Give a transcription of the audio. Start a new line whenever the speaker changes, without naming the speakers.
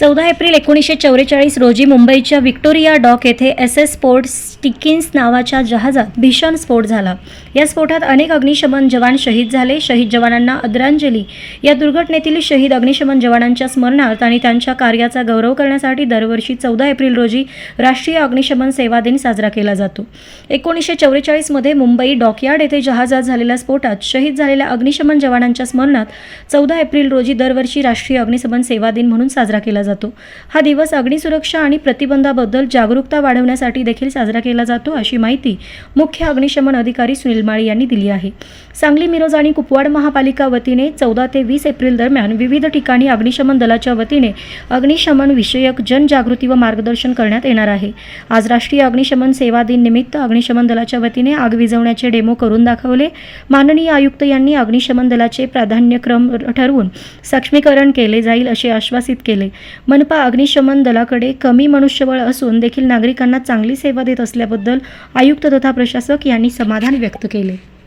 चौदा एप्रिल एकोणीसशे चौवेचाळीस रोजी मुंबईच्या व्हिक्टोरिया डॉक येथे एस एस स्पोर्ट स्टिकिन्स नावाच्या जहाजात भीषण स्फोट झाला. या स्फोटात अनेक अग्निशमन जवान शहीद झाले. शहीद जवानांना आदरांजली. या दुर्घटनेतील शहीद अग्निशमन जवानांच्या स्मरणार्थ आणि त्यांच्या कार्याचा गौरव करण्यासाठी दरवर्षी चौदा एप्रिल रोजी राष्ट्रीय अग्निशमन सेवा दिन साजरा केला जातो. एकोणीसशे चौवेचाळीसमध्ये मुंबई डॉकयार्ड येथे जहाजात झालेल्या स्फोटात शहीद झालेल्या अग्निशमन जवानांच्या स्मरणात चौदा एप्रिल रोजी दरवर्षी राष्ट्रीय अग्निशमन सेवा दिन म्हणून साजरा केला जातो. हा दिवस अग्निसुरक्षा आणि प्रतिबंधाबद्दल जागरूकता वाढवण्यासाठी देखील साजरा केला जातो अशी माहिती मुख्य अग्निशमन अधिकारी सुनील माळी यांनी दिली आहे. सांगली मिरज आणि कुपवाड महापालिका वतीने चौदा ते वीस एप्रिल दरम्यान विविध ठिकाणी अग्निशमन दलाच्या वतीने अग्निशमन विषयक जनजागृती व मार्गदर्शन करण्यात येणार आहे. आज राष्ट्रीय अग्निशमन सेवा दिन निमित्त अग्निशमन दलाच्या वतीने आग विझवण्याचे डेमो करून दाखवले. माननीय आयुक्त यांनी अग्निशमन दलाचे प्राधान्यक्रम ठरवून सक्षमीकरण केले जाईल असे आश्वासित केले. मनपा अग्निशमन दलाकडे कमी मनुष्यबळ असून देखील नागरिकांना चांगली सेवा देत असल्याबद्दल आयुक्त तथा प्रशासक यांनी समाधान व्यक्त केले.